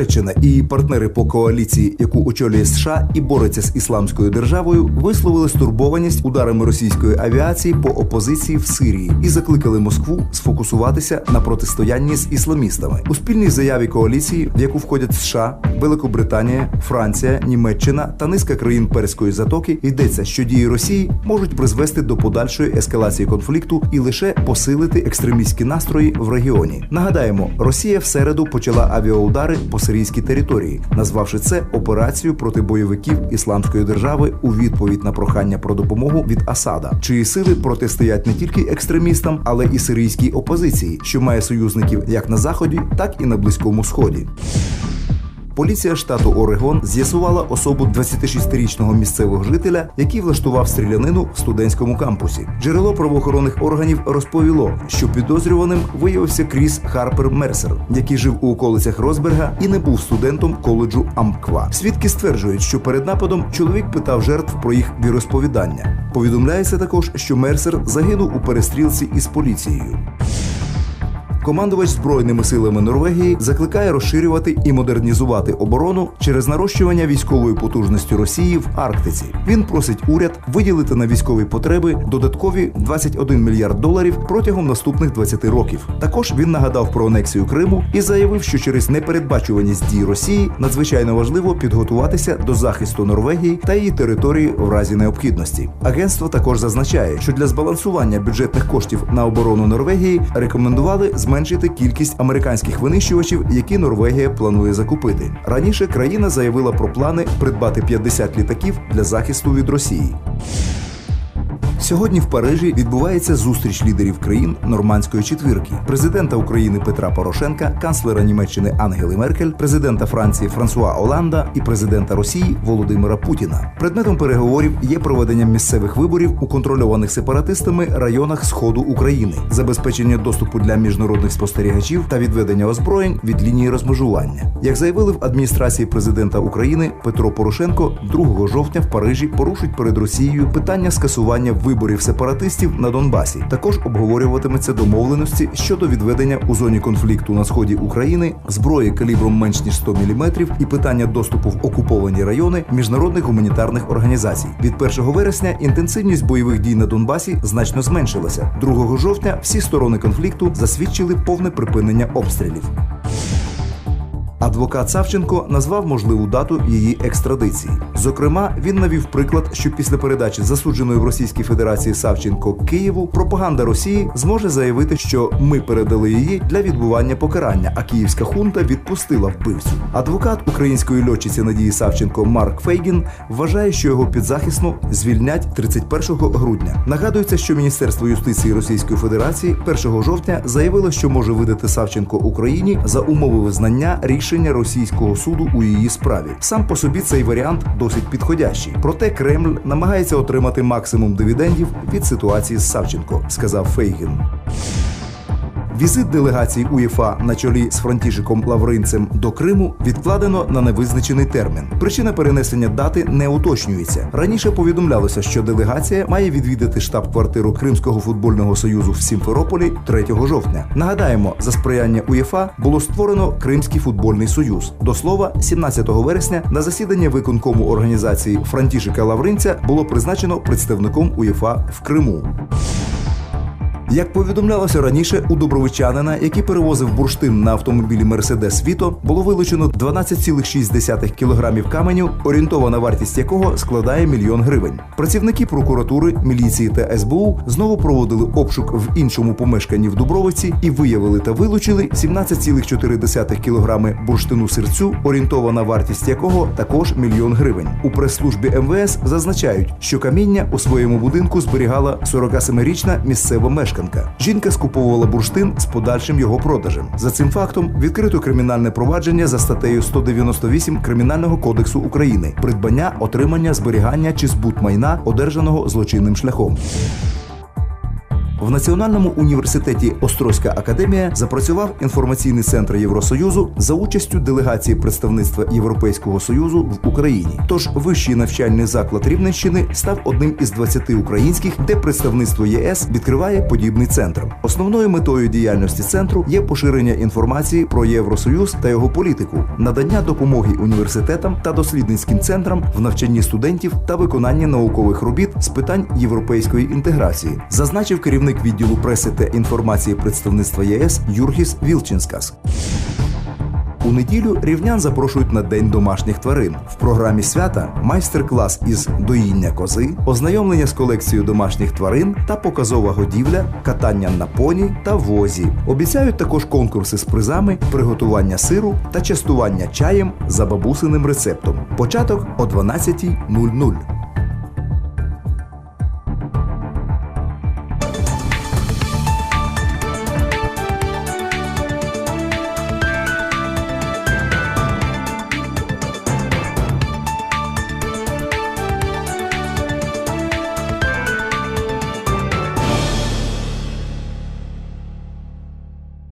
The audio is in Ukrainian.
Туреччина і її партнери по коаліції, яку очолює США і бореться з ісламською державою, висловили стурбованість ударами російської авіації по опозиції в Сирії і закликали Москву сфокусуватися на протистоянні з ісламістами у спільній заяві коаліції, в яку входять США, Великобританія, Франція, Німеччина та низка країн Перської затоки. Йдеться, що дії Росії можуть призвести до подальшої ескалації конфлікту і лише посилити екстремістські настрої в регіоні. Нагадаємо, Росія в середу почала авіаудари по сирійській території, назвавши це операцією проти бойовиків ісламської держави у відповідь на прохання про допомогу від Асада, чиї сили протистоять не тільки екстремістам, але і сирійській опозиції, що має союзників як на заході, так і на близькому сході. Поліція штату Орегон з'ясувала особу 26-річного місцевого жителя, який влаштував стрілянину в студентському кампусі. Джерело правоохоронних органів розповіло, що підозрюваним виявився Кріс Харпер Мерсер, який жив у околицях Розберга і не був студентом коледжу Амква. Свідки стверджують, що перед нападом чоловік питав жертв про їх віросповідання. Повідомляється також, що Мерсер загинув у перестрілці із поліцією. Командувач збройними силами Норвегії закликає розширювати і модернізувати оборону через нарощування військової потужності Росії в Арктиці. Він просить уряд виділити на військові потреби додаткові 21 мільярд доларів протягом наступних 20 років. Також він нагадав про анексію Криму і заявив, що через непередбачуваність дій Росії надзвичайно важливо підготуватися до захисту Норвегії та її території в разі необхідності. Агентство також зазначає, що для збалансування бюджетних коштів на оборону Норвегії рекомендували зменшити кількість американських винищувачів, які Норвегія планує закупити. Раніше країна заявила про плани придбати 50 літаків для захисту від Росії. Сьогодні в Парижі відбувається зустріч лідерів країн нормандської четвірки: президента України Петра Порошенка, канцлера Німеччини Ангели Меркель, президента Франції Франсуа Оланда і президента Росії Володимира Путіна. Предметом переговорів є проведення місцевих виборів у контрольованих сепаратистами районах сходу України, забезпечення доступу для міжнародних спостерігачів та відведення озброєнь від лінії розмежування. Як заявили в адміністрації президента України Петро Порошенко, 2 жовтня в Парижі порушить перед Росією питання скасування виборів сепаратистів на Донбасі. Також обговорюватиметься домовленості щодо відведення у зоні конфлікту на сході України зброї калібром менш ніж 100 мм і питання доступу в окуповані райони міжнародних гуманітарних організацій. Від 1 вересня інтенсивність бойових дій на Донбасі значно зменшилася. 2 жовтня всі сторони конфлікту засвідчили повне припинення обстрілів. Адвокат Савченко назвав можливу дату її екстрадиції. Зокрема, він навів приклад, що після передачі засудженої в Російській Федерації Савченко Києву пропаганда Росії зможе заявити, що ми передали її для відбування покарання, а київська хунта відпустила вбивцю. Адвокат української льотчиці Надії Савченко Марк Фейгін вважає, що його підзахисну звільнять 31 грудня. Нагадується, що Міністерство юстиції Російської Федерації 1 жовтня заявило, що може видати Савченко Україні за умови визнання рішення російського суду у її справі. Сам по собі цей варіант досить підходящий. Проте Кремль намагається отримати максимум дивідендів від ситуації з Савченко, сказав Фейгін. Візит делегації УЄФА на чолі з Франтішиком Лавринцем до Криму відкладено на невизначений термін. Причина перенесення дати не уточнюється. Раніше повідомлялося, що делегація має відвідати штаб-квартиру Кримського футбольного союзу в Сімферополі 3 жовтня. Нагадаємо, за сприяння УЄФА було створено Кримський футбольний союз. До слова, 17 вересня на засідання виконкому організації Франтішика Лавринця було призначено представником УЄФА в Криму. Як повідомлялося раніше, у добровичанина, який перевозив бурштин на автомобілі Мерседес Віто, було вилучено 12,6 кілограмів каменю, орієнтована вартість якого складає мільйон гривень. Працівники прокуратури, міліції та СБУ знову проводили обшук в іншому помешканні в Дубровиці і виявили та вилучили 17,4 кілограми бурштину серцю, орієнтована вартість якого також мільйон гривень. У прес-службі МВС зазначають, що каміння у своєму будинку зберігала 47-річна місцева мешканка. Жінка скуповувала бурштин з подальшим його продажем. За цим фактом відкрито кримінальне провадження за статтею 198 Кримінального кодексу України придбання, отримання, зберігання чи збут майна, одержаного злочинним шляхом. В Національному університеті Острозька академія запрацював інформаційний центр Євросоюзу за участю делегації представництва Європейського союзу в Україні. Тож вищий навчальний заклад Рівненщини став одним із 20 українських, де представництво ЄС відкриває подібний центр. Основною метою діяльності центру є поширення інформації про Євросоюз та його політику, надання допомоги університетам та дослідницьким центрам в навчанні студентів та виконанні наукових робіт з питань європейської інтеграції, зазначив керівник відділу преси та інформації представництва ЄС Юргіс Вілчинскас. У неділю рівнян запрошують на день домашніх тварин. В програмі свята майстер-клас із доїння кози, ознайомлення з колекцією домашніх тварин та показова годівля, катання на поні та возі. Обіцяють також конкурси з призами, приготування сиру та частування чаєм за бабусиним рецептом. Початок о 12.00.